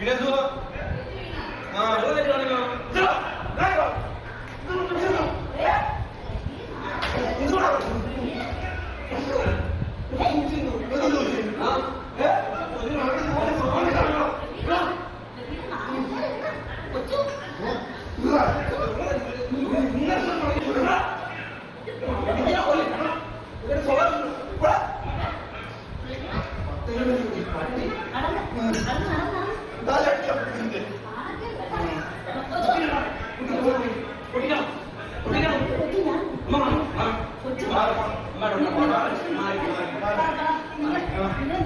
ഇതെന്തോ ആ അത് തെറ്റാണല്ലോ ഇതാ, ഇതാ, ഇതാ. അവൻ ഇന്നലെ തുടങ്ങി അവൻ എനിക്ക് പറയാൻ എനിക്കറിയാം ഇത് മാറി ഇത് മാറി ഞാൻ ചെയ്തില്ല മാറി മാറി മാറി മാറി മാറി നിങ്ങൾ അങ്ങനൊന്നും അല്ല നിങ്ങൾ അവർക്ക് അവനെ അവനെ കൊണ്ട് ഔത്തരോ അവനെ കൊണ്ട് ഔത്തരോ നീ എന്നെ എന്നെ കൊണ്ട് ഔത്തരോ. എന്നെ കൊണ്ട് ഔത്തരോ. നിക്ക് മാറ് മാറ്. ഞാൻ ഇങ്ങ് പിടി.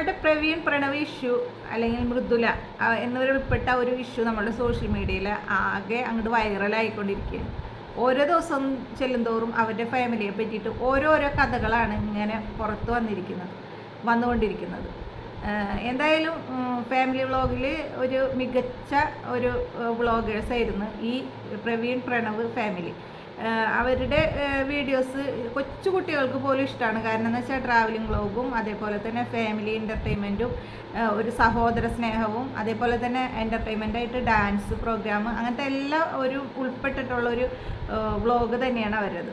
നമ്മളുടെ പ്രവീൺ പ്രണവ് ഇഷ്യൂ അല്ലെങ്കിൽ മൃദുല എന്നിവരുൾപ്പെട്ട ഒരു ഇഷ്യൂ നമ്മുടെ സോഷ്യൽ മീഡിയയിൽ ആകെ അങ്ങോട്ട് വൈറലായിക്കൊണ്ടിരിക്കുകയാണ് ഓരോ ദിവസം ചെല്ലുന്തോറും അവരുടെ ഫാമിലിയെ പറ്റിയിട്ട് ഓരോരോ കഥകളാണ് ഇങ്ങനെ പുറത്ത് വന്നിരിക്കുന്നത് വന്നുകൊണ്ടിരിക്കുന്നത്. എന്തായാലും ഫാമിലി വ്ളോഗിൽ ഒരു മികച്ച ഒരു വ്ളോഗേഴ്സ് ആയിരുന്നു ഈ പ്രവീൺ പ്രണവ് ഫാമിലി അവരുടെ വീഡിയോസ് കൊച്ചു കുട്ടികൾക്ക് പോലും ഇഷ്ടമാണ് കാരണം എന്ന് വെച്ചാൽ ട്രാവലിംഗ് വ്ളോഗും അതേപോലെ തന്നെ ഫാമിലി എന്റർടൈൻമെന്റും ഒരു സഹോദര സ്നേഹവും അതേപോലെ തന്നെ എന്റർടൈൻമെന്റ് ആയിട്ട് ഡാൻസ് പ്രോഗ്രാം അങ്ങനത്തെ എല്ലാം ഒരു ഉൾപ്പെട്ടിട്ടുള്ള ഒരു വ്ളോഗ് തന്നെയാണ് അവരത്.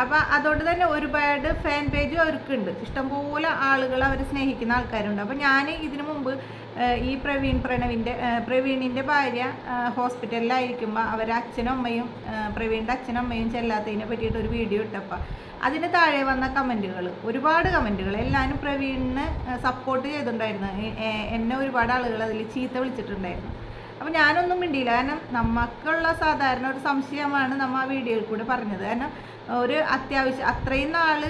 അപ്പോൾ അതുകൊണ്ട് തന്നെ ഒരുപാട് ഫാൻ പേജും അവർക്കുണ്ട്. ഇഷ്ടംപോലെ ആളുകൾ അവർ സ്നേഹിക്കുന്ന ആൾക്കാരുണ്ട്. അപ്പോൾ ഞാൻ ഇതിനു മുമ്പ് ഈ പ്രവീൺ പ്രണവിന്റെ പ്രവീണിന്റെ ഭാര്യ ഹോസ്പിറ്റലിലായിരിക്കുമ്പോൾ അവരെ അച്ഛനും അമ്മയും പ്രവീണിന്റെ അച്ഛനും അമ്മയും ചെല്ലാത്തതിനെ പറ്റിയിട്ട് ഒരു വീഡിയോ ഇട്ടപ്പോൾ അതിന് താഴെ വന്ന കമന്റുകൾ ഒരുപാട് കമന്റുകൾ എല്ലാവരും പ്രവീണിന് സപ്പോർട്ട് ചെയ്തിട്ടുണ്ടായിരുന്നു. എന്നെ ഒരുപാട് ആളുകൾ അതിൽ ചീത്ത വിളിച്ചിട്ടുണ്ടായിരുന്നു. അപ്പോൾ ഞാനൊന്നും മിണ്ടിയില്ല. കാരണം നമുക്കുള്ള സാധാരണ ഒരു സംശയമാണ് നമ്മൾ ആ വീഡിയോയിൽ കൂടെ പറഞ്ഞത്. കാരണം ഒരു അത്യാവശ്യം അത്രയും നാൾ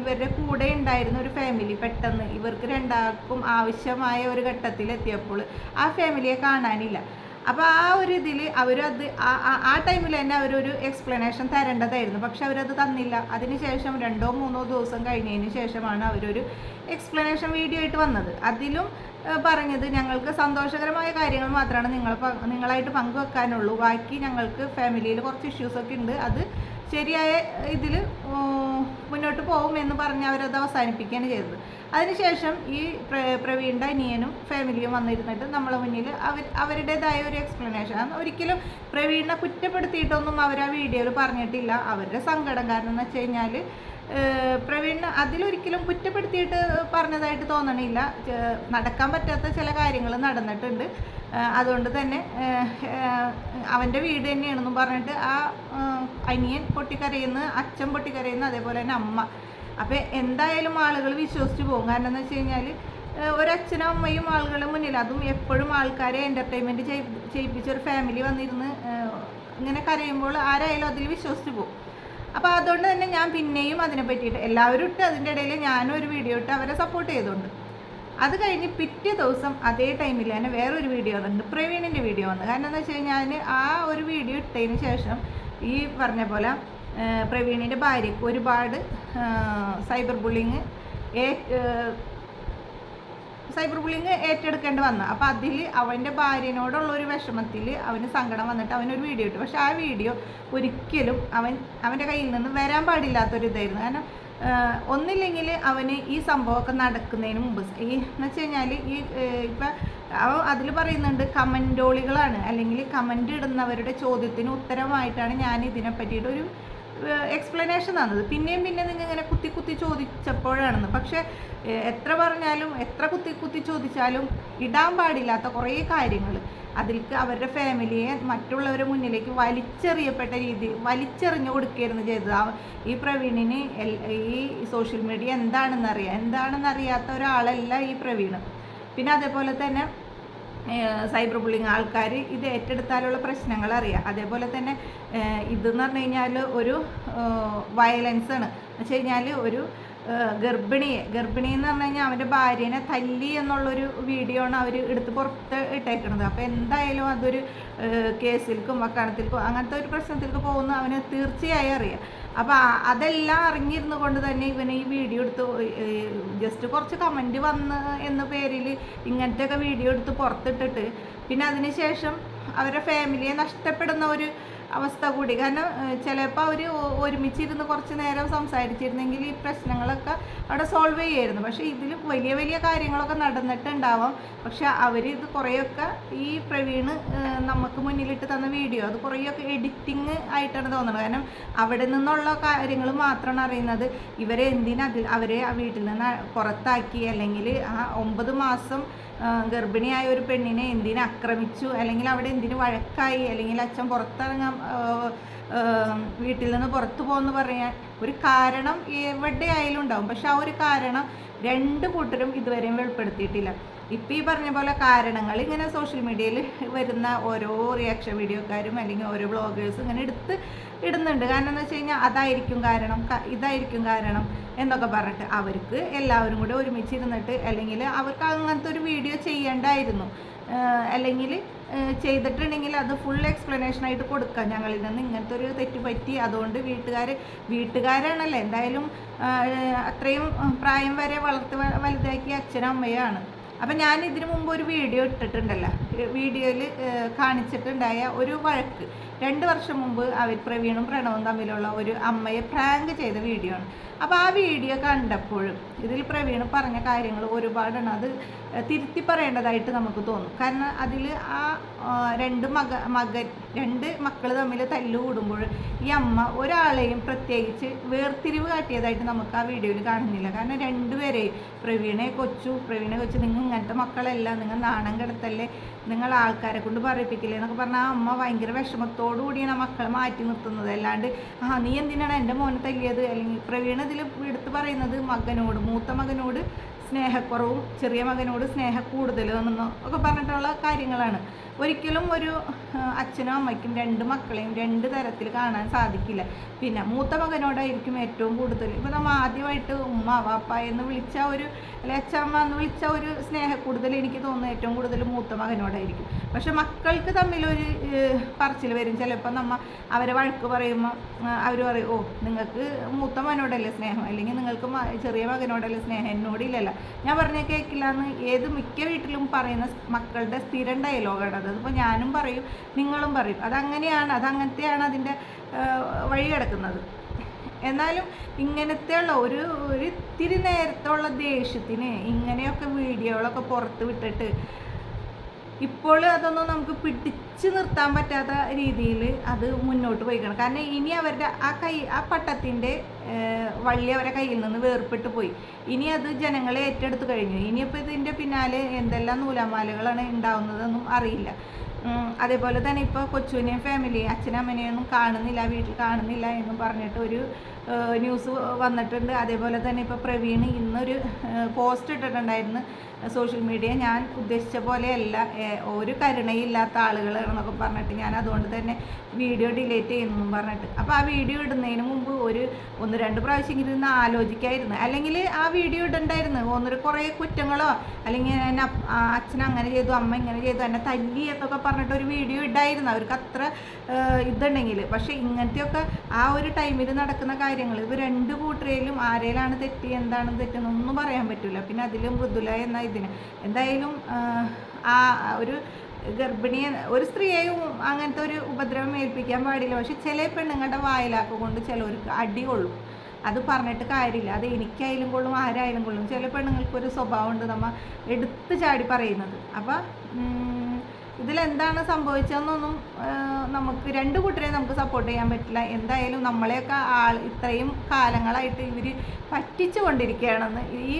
ഇവരുടെ കൂടെ ഉണ്ടായിരുന്ന ഒരു ഫാമിലി പെട്ടെന്ന് ഇവർക്ക് രണ്ടാൾക്കും ആവശ്യമായ ഒരു ഘട്ടത്തിൽ എത്തിയപ്പോൾ ആ ഫാമിലിയെ കാണാനില്ല. അപ്പോൾ ആ ഒരു ഇതിൽ അവരത് ആ- ടൈമിൽ തന്നെ അവരൊരു എക്സ്പ്ലനേഷൻ തരേണ്ടതായിരുന്നു. പക്ഷെ അവരത് തന്നില്ല. അതിനുശേഷം രണ്ടോ മൂന്നോ ദിവസം കഴിഞ്ഞതിന് ശേഷമാണ് അവരൊരു എക്സ്പ്ലനേഷൻ വീഡിയോ ആയിട്ട് വന്നത്. അതിലും പറഞ്ഞത് ഞങ്ങൾക്ക് സന്തോഷകരമായ കാര്യങ്ങൾ മാത്രമാണ് നിങ്ങൾ നിങ്ങളായിട്ട് പങ്കുവെക്കാനുള്ളൂ. ബാക്കി ഞങ്ങൾക്ക് ഫാമിലിയിൽ കുറച്ച് ഇഷ്യൂസൊക്കെ ഉണ്ട്. അത് ശരിയായ ഇതിൽ മുന്നോട്ട് പോകും എന്ന് പറഞ്ഞ് അവരത് അവസാനിപ്പിക്കുകയാണ് ചെയ്തത്. അതിനുശേഷം ഈ പ്ര- പ്രവീണിന്റെ അനിയനും ഫാമിലിയും വന്നിരുന്നിട്ട് നമ്മളെ മുന്നിൽ അവർ അവരുടേതായ ഒരു എക്സ്പ്ലനേഷൻ ഒരിക്കലും പ്രവീണിനെ കുറ്റപ്പെടുത്തിയിട്ടൊന്നും അവർ ആ വീഡിയോയിൽ പറഞ്ഞിട്ടില്ല. അവരുടെ സങ്കടം കാരണം എന്ന് വെച്ച് കഴിഞ്ഞാൽ പ്രവീൺ അതിലൊരിക്കലും കുറ്റപ്പെടുത്തിയിട്ട് പറഞ്ഞതായിട്ട് തോന്നണില്ല. നടക്കാൻ പറ്റാത്ത ചില കാര്യങ്ങൾ നടന്നിട്ടുണ്ട്. അതുകൊണ്ട് തന്നെ അവന്റെ വീട് തന്നെയാണെന്നും പറഞ്ഞിട്ട് ആ അനിയൻ പൊട്ടിക്കരയുന്ന അച്ഛൻ പൊട്ടിക്കരയുന്ന അതേപോലെ തന്നെ അമ്മ. അപ്പോൾ എന്തായാലും ആളുകൾ വിശ്വസിച്ച് പോകും. കാരണം എന്ന് വെച്ച് കഴിഞ്ഞാൽ ഒരച്ഛനും അമ്മയും ആളുകളുടെ മുന്നിൽ അതും എപ്പോഴും ആൾക്കാരെ എന്റർടൈൻമെന്റ് ചെയ്യിപ്പിച്ച ഒരു ഫാമിലി വന്നിരുന്ന് ഇങ്ങനെ കരയുമ്പോൾ ആരായാലും അതിൽ വിശ്വസിച്ച് പോകും. അപ്പോൾ അതുകൊണ്ട് തന്നെ ഞാൻ പിന്നെയും അതിനെ പറ്റിയിട്ട് എല്ലാവരും ഇട്ട് അതിന്റെ ഇടയിൽ ഞാനും ഒരു വീഡിയോ ഇട്ട് അവരെ സപ്പോർട്ട് ചെയ്തുകൊണ്ട്. അത് കഴിഞ്ഞ് പിറ്റേ ദിവസം അതേ ടൈമിൽ തന്നെ വേറൊരു വീഡിയോ വന്നിട്ടുണ്ട്. പ്രവീണിന്റെ വീഡിയോ വന്നു. കാരണം എന്താ വെച്ച് കഴിഞ്ഞാൽ ആ ഒരു വീഡിയോ ഇട്ടതിന് ശേഷം ഈ പറഞ്ഞ പോലെ പ്രവീണിന്റെ ഭാര്യയ്ക്ക് ഒരുപാട് സൈബർ ബുള്ളിങ് സൈബർ ബുള്ളിങ് ഏറ്റെടുക്കേണ്ടി വന്നു. അപ്പോൾ അതിൽ അവന്റെ ഭാര്യനോടുള്ള ഒരു വിഷമത്തിൽ അവന് സങ്കടം വന്നിട്ട് അവനൊരു വീഡിയോ ഇട്ടു. പക്ഷേ ആ വീഡിയോ ഒരിക്കലും അവൻ അവന്റെ കയ്യിൽ നിന്ന് വരാൻ പാടില്ലാത്തൊരു ഇതായിരുന്നു കാരണം ഒന്നില്ലെങ്കിൽ അവന് ഈ സംഭവമൊക്കെ നടക്കുന്നതിന് മുമ്പ്. ഈ എന്ന് വെച്ച് കഴിഞ്ഞാൽ ഈ ഇപ്പം അവ അതിൽ പറയുന്നുണ്ട് കമന്റോളികളാണ്. അല്ലെങ്കിൽ കമന്റ് ഇടുന്നവരുടെ ചോദ്യത്തിന് ഉത്തരമായിട്ടാണ് ഞാൻ ഇതിനെ പറ്റിയിട്ട് ഒരു എക്സ്പ്ലനേഷൻ തന്നത്. പിന്നെയും പിന്നെ നിങ്ങൾ ഇങ്ങനെ കുത്തി കുത്തി ചോദിച്ചപ്പോഴാണെന്ന്. പക്ഷേ എത്ര പറഞ്ഞാലും എത്ര കുത്തി കുത്തി ചോദിച്ചാലും ഇടാൻ പാടില്ലാത്ത കുറേ കാര്യങ്ങൾ. അതിൽക്ക് അവരുടെ ഫാമിലിയെ മറ്റുള്ളവരെ മുന്നിലേക്ക് വലിച്ചെറിയപ്പെട്ട രീതി വലിച്ചെറിഞ്ഞു കൊടുക്കുകയായിരുന്നു ചെയ്തത്. ഈ പ്രവീണിന് ഈ സോഷ്യൽ മീഡിയ എന്താണെന്ന് എന്താണെന്നറിയാത്ത ഒരാളല്ല ഈ പ്രവീണ്. പിന്നെ അതേപോലെ തന്നെ സൈബർ ബുള്ളിങ് ആൾക്കാർ ഇത് ഏറ്റെടുത്താലുള്ള പ്രശ്നങ്ങൾ അറിയാം. അതേപോലെ തന്നെ ഇതെന്ന് പറഞ്ഞു കഴിഞ്ഞാൽ ഒരു വയലൻസ് ആണ്. എന്ന് വെച്ച് കഴിഞ്ഞാൽ ഒരു ഗർഭിണിയെ ഗർഭിണി. എന്ന് പറഞ്ഞു കഴിഞ്ഞാൽ അവന്റെ ഭാര്യനെ തല്ലി എന്നുള്ളൊരു വീഡിയോ ആണ് അവർ എടുത്ത് പുറത്ത് ഇട്ടേക്കുന്നത് അപ്പോൾ എന്തായാലും അതൊരു കേസിൽക്കും വക്കാണത്തിൽക്കും അങ്ങനത്തെ ഒരു പ്രശ്നത്തിലേക്ക് പോകുന്ന അവന് തീർച്ചയായും അറിയാം. അപ്പോൾ അതെല്ലാം അറിഞ്ഞിരുന്നു കൊണ്ട് തന്നെ ഇവന് ഈ വീഡിയോ എടുത്ത് ജസ്റ്റ് കുറച്ച് കമന്റ് വന്ന് എന്ന പേരിൽ ഇങ്ങനത്തെയൊക്കെ വീഡിയോ എടുത്ത് പുറത്തിട്ടിട്ട് പിന്നെ അതിന് ശേഷം അവരുടെ ഫാമിലിയെ നഷ്ടപ്പെടുന്ന ഒരു അവസ്ഥ കൂടി. കാരണം ചിലപ്പോൾ അവർ ഒരുമിച്ചിരുന്ന് കുറച്ച് നേരം സംസാരിച്ചിരുന്നെങ്കിൽ ഈ പ്രശ്നങ്ങളൊക്കെ അവിടെ സോൾവ് ചെയ്യായിരുന്നു. പക്ഷേ ഇതിൽ വലിയ വലിയ കാര്യങ്ങളൊക്കെ നടന്നിട്ടുണ്ടാവാം. പക്ഷെ അവർ ഇത് കുറേയൊക്കെ ഈ പ്രവീണ് നമുക്ക് മുന്നിലിട്ട് തന്ന വീഡിയോ അത് കുറേയൊക്കെ എഡിറ്റിങ് ആയിട്ടാണ് തോന്നുന്നത്. കാരണം അവിടെ നിന്നുള്ള കാര്യങ്ങൾ മാത്രമാണ് അറിയുന്നത്. ഇവരെ എന്തിനാ അതിൽ അവരെ ആ വീട്ടിൽ നിന്ന് പുറത്താക്കി അല്ലെങ്കിൽ ആ ഒമ്പത് മാസം ഗർഭിണിയായ ഒരു പെണ്ണിനെ എന്തിനു ആക്രമിച്ചു? അല്ലെങ്കിൽ അവിടെ എന്തിനു വഴക്കായി? അല്ലെങ്കിൽ അച്ഛൻ പുറത്തിറങ്ങാൻ വീട്ടിൽ നിന്ന് പുറത്തു പോകുമെന്ന് പറയാൻ ഒരു കാരണം എവിടെ ആയാലും ഉണ്ടാവും. പക്ഷെ ആ ഒരു കാരണം രണ്ട് കൂട്ടരും ഇതുവരെയും വെളിപ്പെടുത്തിയിട്ടില്ല. ഇപ്പം ഈ പറഞ്ഞ പോലെ കാരണങ്ങൾ ഇങ്ങനെ സോഷ്യൽ മീഡിയയിൽ വരുന്ന ഓരോ റിയാക്ഷൻ വീഡിയോക്കാരും അല്ലെങ്കിൽ ഓരോ ബ്ലോഗേഴ്സും ഇങ്ങനെ എടുത്ത് ഇടുന്നുണ്ട്. കാരണം എന്ന് വെച്ച് കഴിഞ്ഞാൽ അതായിരിക്കും കാരണം ഇതായിരിക്കും കാരണം എന്നൊക്കെ പറഞ്ഞിട്ട് അവർക്ക് എല്ലാവരും കൂടെ ഒരുമിച്ചിരുന്നിട്ട് അല്ലെങ്കിൽ അവർക്ക് അങ്ങനത്തെ ഒരു വീഡിയോ ചെയ്യേണ്ടായിരുന്നു. അല്ലെങ്കിൽ ചെയ്തിട്ടുണ്ടെങ്കിൽ അത് ഫുൾ എക്സ്പ്ലനേഷൻ ആയിട്ട് കൊടുക്കാം ഞങ്ങളിൽ നിന്ന് ഇങ്ങനത്തെ ഒരു തെറ്റ് പറ്റി. അതുകൊണ്ട് വീട്ടുകാർ വീട്ടുകാരാണല്ലോ എന്തായാലും അത്രയും പ്രായം വരെ വളർത്തി വലുതാക്കിയ അച്ഛനും അമ്മയാണ് അപ്പം ഞാൻ ഇതിനു മുമ്പ് ഒരു വീഡിയോ ഇട്ടിട്ടുണ്ടല്ലോ. വീഡിയോയിൽ കാണിച്ചിട്ടുണ്ടായ ഒരു വഴക്ക്. രണ്ട് വർഷം മുമ്പ് അവർ പ്രവീണും പ്രണവും തമ്മിലുള്ള ഒരു അമ്മയെ പ്രാങ്ക് ചെയ്ത വീഡിയോ ആണ് അപ്പോൾ ആ വീഡിയോ കണ്ടപ്പോഴും ഇതിൽ പ്രവീണ് പറഞ്ഞ കാര്യങ്ങൾ ഒരുപാടാണ്. അത് തിരുത്തി പറയേണ്ടതായിട്ട് നമുക്ക് തോന്നും. കാരണം അതിൽ ആ രണ്ട് മക മകൻ രണ്ട് മക്കൾ തമ്മിൽ തല്ല് കൂടുമ്പോൾ ഈ അമ്മ ഒരാളെയും പ്രത്യേകിച്ച് വേർതിരിവ് കാട്ടിയതായിട്ട് നമുക്ക് ആ വീഡിയോയിൽ കാണുന്നില്ല. കാരണം രണ്ടുപേരെയും പ്രവീണെ കൊച്ചു പ്രവീണെ കൊച്ചു നിങ്ങൾ ഇങ്ങനത്തെ മക്കളല്ല നിങ്ങൾ നാണം കിടത്തല്ലേ നിങ്ങൾ ആൾക്കാരെ കൊണ്ട് പറയിപ്പിക്കില്ലേ എന്നൊക്കെ പറഞ്ഞാൽ ആ അമ്മ ഭയങ്കര വിഷമത്തോടു കൂടിയാണ് മക്കളെ മാറ്റി നിർത്തുന്നത്. അല്ലാണ്ട് ആ നീ എന്തിനാണ് എന്റെ മോനെ തല്ലിയത്? അല്ലെങ്കിൽ പ്രവീണ ഇതിൽ എടുത്ത് പറയുന്നത് മകനോട് മൂത്ത മകനോട് സ്നേഹക്കുറവും ചെറിയ മകനോട് സ്നേഹ കൂടുതലും ഒക്കെ പറഞ്ഞിട്ടുള്ള കാര്യങ്ങളാണ്. ഒരിക്കലും ഒരു അച്ഛനും അമ്മയ്ക്കും രണ്ട് മക്കളെയും രണ്ട് തരത്തിൽ കാണാൻ സാധിക്കില്ല. പിന്നെ മൂത്ത മകനോടായിരിക്കും ഏറ്റവും കൂടുതൽ. ഇപ്പോൾ നമ്മൾ ആദ്യമായിട്ട് ഉമ്മ വാപ്പ എന്ന് വിളിച്ച ഒരു അല്ലെ അച്ഛമ്മ എന്ന് വിളിച്ച ഒരു സ്നേഹ കൂടുതൽ എനിക്ക് തോന്നുന്നു ഏറ്റവും കൂടുതൽ മൂത്ത മകനോടായിരിക്കും. പക്ഷെ മക്കൾക്ക് തമ്മിലൊരു പറച്ചിൽ വരും. ചിലപ്പോൾ നമ്മ അവരെ വഴക്ക് പറയുമ്പോൾ അവർ പറയും ഓ നിങ്ങൾക്ക് മൂത്ത മകനോടല്ലേ സ്നേഹം? അല്ലെങ്കിൽ നിങ്ങൾക്ക് ചെറിയ മകനോടല്ലേ സ്നേഹം? എന്നോടില്ലല്ല ഞാൻ പറഞ്ഞ കേൾക്കില്ല എന്ന് ഏത് മിക്ക വീട്ടിലും പറയുന്ന മക്കളുടെ സ്ഥിരം ഡയലോഗാണ് അത്. അതിപ്പോൾ ഞാനും പറയും നിങ്ങളും പറയും. അതങ്ങനെയാണ് അതങ്ങനത്തെയാണ് അതിന്റെ വഴി കിടക്കുന്നത്. എന്നാലും ഇങ്ങനത്തെയുള്ള ഒരു ഒരു ഇത്തിരി നേരത്തുള്ള ദേഷ്യത്തിന് ഇങ്ങനെയൊക്കെ വീഡിയോകളൊക്കെ പുറത്ത് വിട്ടിട്ട് ഇപ്പോൾ അതൊന്നും നമുക്ക് പിടിച്ചു നിർത്താൻ പറ്റാത്ത രീതിയിൽ അത് മുന്നോട്ട് പോയിക്കണം. കാരണം ഇനി അവരുടെ ആ കൈ ആ പട്ടത്തിന്റെ വള്ളി അവരുടെ കയ്യിൽ നിന്ന് വേർപെട്ട് പോയി. ഇനി അത് ജനങ്ങളെ ഏറ്റെടുത്ത് കഴിഞ്ഞു. ഇനിയിപ്പോൾ ഇതിന്റെ പിന്നാലെ എന്തെല്ലാം നൂലാമാലകളാണ് ഉണ്ടാവുന്നതെന്നും അറിയില്ല. അതേപോലെ തന്നെ ഇപ്പോൾ കൊച്ചുവിനെയും ഫാമിലി അച്ഛനമ്മനെയൊന്നും കാണുന്നില്ല വീട്ടിൽ കാണുന്നില്ല എന്നും പറഞ്ഞിട്ട് ഒരു ന്യൂസ് വന്നിട്ടുണ്ട്. അതേപോലെ തന്നെ ഇപ്പോൾ പ്രവീൺ ഇന്നൊരു പോസ്റ്റ് ഇട്ടിട്ടുണ്ടായിരുന്നു. സോഷ്യൽ മീഡിയ ഞാൻ ഉദ്ദേശിച്ച പോലെയല്ല. ഒരു കരുണയില്ലാത്ത ആളുകളാണെന്നൊക്കെ പറഞ്ഞിട്ട് ഞാൻ അതുകൊണ്ട് തന്നെ വീഡിയോ ഡിലീറ്റ് ചെയ്യുന്നു പറഞ്ഞിട്ട്. അപ്പോൾ ആ വീഡിയോ ഇടുന്നതിന് മുമ്പ് ഒരു ഒന്ന് രണ്ട് പ്രാവശ്യം ഇരുന്ന് ആലോചിക്കായിരുന്നു. അല്ലെങ്കിൽ ആ വീഡിയോ ഇടണ്ടായിരുന്നു. ഒന്നൊരു കുറേ കുറ്റങ്ങളോ അല്ലെങ്കിൽ എന്നെ അച്ഛൻ അങ്ങനെ ചെയ്തു അമ്മ ഇങ്ങനെ ചെയ്തു എന്നെ തല്ലി എന്നൊക്കെ പറഞ്ഞിട്ട് ഒരു വീഡിയോ ഇടായിരുന്നു. അവർക്ക് അത്ര ഇതുണ്ടെങ്കിൽ. പക്ഷേ ഇങ്ങനത്തെയൊക്കെ ആ ഒരു ടൈമിൽ നടക്കുന്ന കാര്യങ്ങൾ. ഇപ്പോൾ രണ്ട് കൂട്ടരയിലും ആരേലാണ് തെറ്റ് എന്താണ് തെറ്റെന്നൊന്നും പറയാൻ പറ്റില്ല പിന്നെ അതിലും മൃദുല എന്ന ഇതിന്. എന്തായാലും ആ ഒരു ഗർഭിണിയെ ഒരു സ്ത്രീയെയും അങ്ങനത്തെ ഒരു ഉപദ്രവം ഏൽപ്പിക്കാൻ പാടില്ല. പക്ഷെ ചില പെണ്ണുങ്ങളുടെ വായിലാക്ക കൊണ്ട് ചിലവർക്ക് അടി കൊള്ളും. അത് പറഞ്ഞിട്ട് കാര്യമില്ല. അത് എനിക്കായാലും കൊള്ളും ആരായാലും കൊള്ളും. ചില പെണ്ണുങ്ങൾക്ക് ഒരു സ്വഭാവമുണ്ട് നമ്മൾ എടുത്ത് ചാടി പറയുന്നത്. അപ്പം ഇതിലെന്താണ് സംഭവിച്ചതെന്നൊന്നും നമുക്ക് രണ്ട് കൂട്ടരെയും നമുക്ക് സപ്പോർട്ട് ചെയ്യാൻ പറ്റില്ല. എന്തായാലും നമ്മളെയൊക്കെ ആൾ ഇത്രയും കാലങ്ങളായിട്ട് ഇവർ പറ്റിച്ചു കൊണ്ടിരിക്കുകയാണെന്ന് ഈ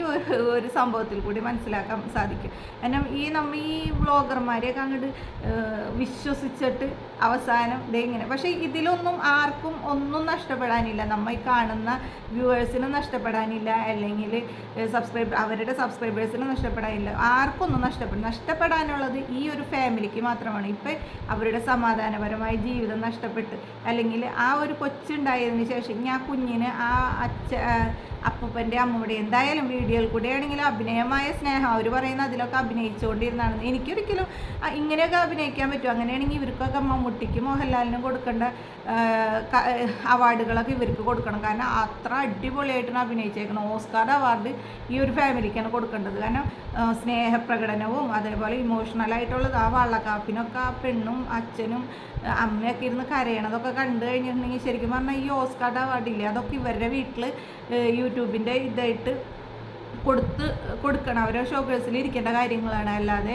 ഒരു സംഭവത്തിൽ കൂടി മനസ്സിലാക്കാൻ സാധിക്കും. കാരണം ഈ നമ്മ ഈ വ്ളോഗർമാരെയൊക്കെ അങ്ങോട്ട് വിശ്വസിച്ചിട്ട് അവസാനം ദേ ഇങ്ങനെ. പക്ഷേ ഇതിലൊന്നും ആർക്കും ഒന്നും നഷ്ടപ്പെടാനില്ല. നമ്മൾ ഈ കാണുന്ന വ്യൂവേഴ്സിന് നഷ്ടപ്പെടാനില്ല. അല്ലെങ്കിൽ സബ്സ്ക്രൈബ് അവരുടെ സബ്സ്ക്രൈബേഴ്സിന് നഷ്ടപ്പെടാനില്ല. ആർക്കൊന്നും നഷ്ടപ്പെടും നഷ്ടപ്പെടാനുള്ളത് ഈ ഒരു ഫാമിലി ഭാവിയിലേക്ക് മാത്രമാണ്. ഇപ്പം അവരുടെ സമാധാനപരമായ ജീവിതം നഷ്ടപ്പെട്ട് അല്ലെങ്കിൽ ആ ഒരു കൊച്ചുണ്ടായതിന് ശേഷം ഇനി ആ കുഞ്ഞിന് ആ അച്ഛ അപ്പൂപ്പന്റെ അമ്മയുടെ എന്തായാലും വീഡിയോയിൽ കൂടെ ആണെങ്കിലും അഭിനയമായ സ്നേഹം അവർ പറയുന്ന അതിലൊക്കെ അഭിനയിച്ചുകൊണ്ടിരുന്നതാണ് എനിക്കൊരിക്കലും ഇങ്ങനെയൊക്കെ അഭിനയിക്കാൻ പറ്റും അങ്ങനെയാണെങ്കിൽ ഇവർക്കൊക്കെ മമ്മൂട്ടിക്ക് മോഹൻലാലിനും കൊടുക്കേണ്ട അവാർഡുകളൊക്കെ ഇവർക്ക് കൊടുക്കണം. കാരണം അത്ര അടിപൊളിയായിട്ടാണ് അഭിനയിച്ചേക്കണം ഓസ്കാർ അവാർഡ് ഈ ഒരു ഫാമിലിക്കാണ് കൊടുക്കേണ്ടത്. കാരണം സ്നേഹപ്രകടനവും അതേപോലെ ഇമോഷണലായിട്ടുള്ളത് ആ വള്ളക്കാപ്പിനൊക്കെ ആ പെണ്ണും അച്ഛനും അമ്മയൊക്കെ ഇരുന്ന് കരയണതൊക്കെ കണ്ടു കഴിഞ്ഞിട്ടുണ്ടെങ്കിൽ ശരിക്കും പറഞ്ഞാൽ ഈ ഓസ്കാർ അവാർഡില്ലേ അതൊക്കെ ഇവരുടെ വീട്ടിൽ യൂട്യൂബിന്റെ ഇതായിട്ട് കൊടുത്ത് കൊടുക്കണം. അവരെ ഷോക്കേഴ്സിൽ ഇരിക്കേണ്ട കാര്യങ്ങളാണ്. അല്ലാതെ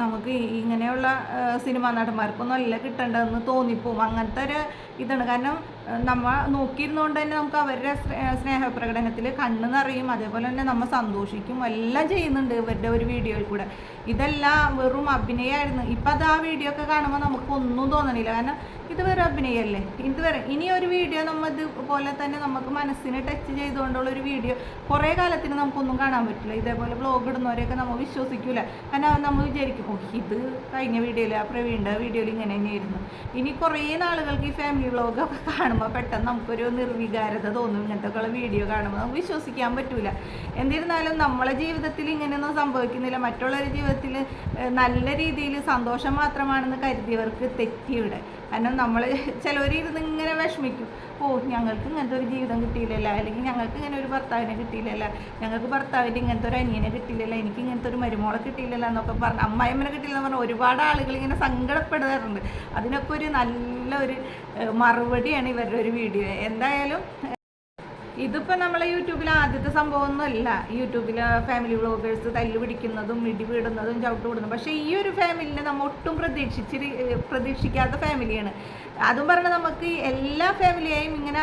നമുക്ക് ഇങ്ങനെയുള്ള സിനിമാ നടന്മാർക്കൊന്നും അല്ല കിട്ടേണ്ടതെന്ന് തോന്നിപ്പോവും. അങ്ങനത്തെ ഒരു ഇതാണ്. കാരണം ഏഹ്, നമ്മ നോക്കിയിരുന്നുകൊണ്ട് തന്നെ നമുക്ക് അവരുടെ സ്നേ- സ്നേഹപ്രകടനത്തിൽ കണ്ണ് നിറയും. അതേപോലെ തന്നെ നമ്മൾ സന്തോഷിക്കും. എല്ലാം ചെയ്യുന്നുണ്ട് ഇവരുടെ ഒരു വീഡിയോയിൽ കൂടെ. ഇതെല്ലാം വെറും അഭിനയമായിരുന്നു ഇപ്പം അത് ആ വീഡിയോ ഒക്കെ കാണുമ്പോൾ നമുക്കൊന്നും തോന്നണില്ല. കാരണം ഇത് അഭിനയല്ലേ? ഇതുവരെ. ഇനി ഒരു വീഡിയോ നമ്മൾ ഇതുപോലെ തന്നെ നമുക്ക് മനസ്സിനെ ടച്ച് ചെയ്തുകൊണ്ടുള്ള ഒരു വീഡിയോ കുറേ കാലത്തിന് നമുക്കൊന്നും കാണാൻ പറ്റില്ല. ഇതേപോലെ ബ്ലോഗ് ഇടുന്നവരെയൊക്കെ നമ്മൾ വിശ്വസിക്കൂല. കാരണം നമ്മൾ വിചാരിക്കും ഓ ഇത് കഴിഞ്ഞ വീഡിയോയിൽ ആ പ്രവീണിന്റെ വീഡിയോയിൽ ഇങ്ങനെ തന്നെയായിരുന്നു. ഇനി കുറേ നാളുകൾക്ക് ഈ ഫാമിലി വ്ളോഗൊക്കെ കാണുമ്പോൾ പെട്ടെന്ന് നമുക്കൊരു നിർവികാരത തോന്നും. ഇങ്ങനത്തെ വീഡിയോ കാണുമ്പോൾ നമുക്ക് വിശ്വസിക്കാൻ പറ്റൂല. എന്നിരുന്നാലും നമ്മളെ ജീവിതത്തിൽ ഇങ്ങനെയൊന്നും സംഭവിക്കുന്നില്ല. മറ്റുള്ളവരുടെ ജീവിതത്തിൽ നല്ല രീതിയിൽ സന്തോഷം മാത്രമാണെന്ന് കരുതിയവർക്ക് തെറ്റിയുടെ കാരണം നമ്മൾ ചിലവരിരുന്ന് ഇങ്ങനെ വിഷമിക്കും. ഓ ഞങ്ങൾക്ക് ഇങ്ങനത്തെ ഒരു ജീവിതം കിട്ടിയില്ലല്ല. അല്ലെങ്കിൽ ഞങ്ങൾക്ക് ഇങ്ങനെ ഒരു ഭർത്താവിനെ കിട്ടിയില്ലല്ല. ഞങ്ങൾക്ക് ഭർത്താവിന്റെ ഇങ്ങനത്തെ ഒരു അനിയനെ കിട്ടിയില്ലല്ല. എനിക്ക് ഇങ്ങനത്തെ ഒരു മരുമോളെ കിട്ടിയില്ലല്ല എന്നൊക്കെ പറഞ്ഞ് അമ്മായിമ്മനെ കിട്ടിയില്ല എന്ന് പറഞ്ഞാൽ ഒരുപാട് ആളുകൾ ഇങ്ങനെ സങ്കടപ്പെടാറുണ്ട് അതിനൊക്കെ ഒരു നല്ലൊരു മറുപടിയാണ് ഇവരുടെ ഒരു വീഡിയോ. എന്തായാലും ഇതിപ്പോൾ നമ്മളെ യൂട്യൂബിൽ ആദ്യത്തെ സംഭവമൊന്നുമല്ല. യൂട്യൂബിൽ ഫാമിലി വ്ളോഗേഴ്സ് തല്ല് പിടിക്കുന്നതും ഇടി വീടുന്നതും ചവിട്ട് വിടുന്നതും പക്ഷേ ഈ ഒരു ഫാമിലിനെ നമ്മൾ ഒട്ടും പ്രതീക്ഷിച്ച് പ്രതീക്ഷിക്കാത്ത ഫാമിലിയാണ് അതും പറഞ്ഞാൽ നമുക്ക് എല്ലാ ഫാമിലിയെയും ഇങ്ങനെ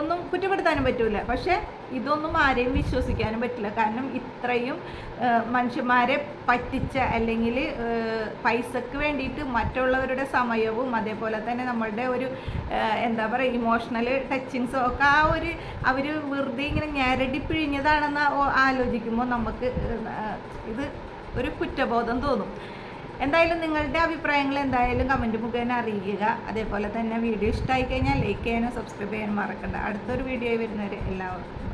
ഒന്നും കുറ്റപ്പെടുത്താനും പറ്റൂല. പക്ഷേ ഇതൊന്നും ആരെയും വിശ്വസിക്കാനും പറ്റില്ല. കാരണം ഇത്രയും മനുഷ്യന്മാരെ പറ്റിച്ച അല്ലെങ്കിൽ പൈസക്ക് വേണ്ടിയിട്ട് മറ്റുള്ളവരുടെ സമയവും അതേപോലെ തന്നെ നമ്മളുടെ ഒരു എന്താ പറയുക ഇമോഷണൽ ടച്ചിങ്സും ഒക്കെ ആ ഒരു അവർ വെറുതെ ഇങ്ങനെ ഞരടി പിഴിഞ്ഞതാണെന്ന് ആലോചിക്കുമ്പോൾ നമുക്ക് ഇത് ഒരു കുറ്റബോധം തോന്നും. എന്തായാലും നിങ്ങളുടെ അഭിപ്രായങ്ങൾ എന്തായാലും കമന്റ് മുഖേന അറിയിക്കുക. അതേപോലെ തന്നെ വീഡിയോ ഇഷ്ടമായി കഴിഞ്ഞാൽ ലൈക്ക് ചെയ്യാനും സബ്സ്ക്രൈബ് ചെയ്യാനും മറക്കണ്ട. അടുത്തൊരു വീഡിയോ വരുന്നവർ എല്ലാവർക്കും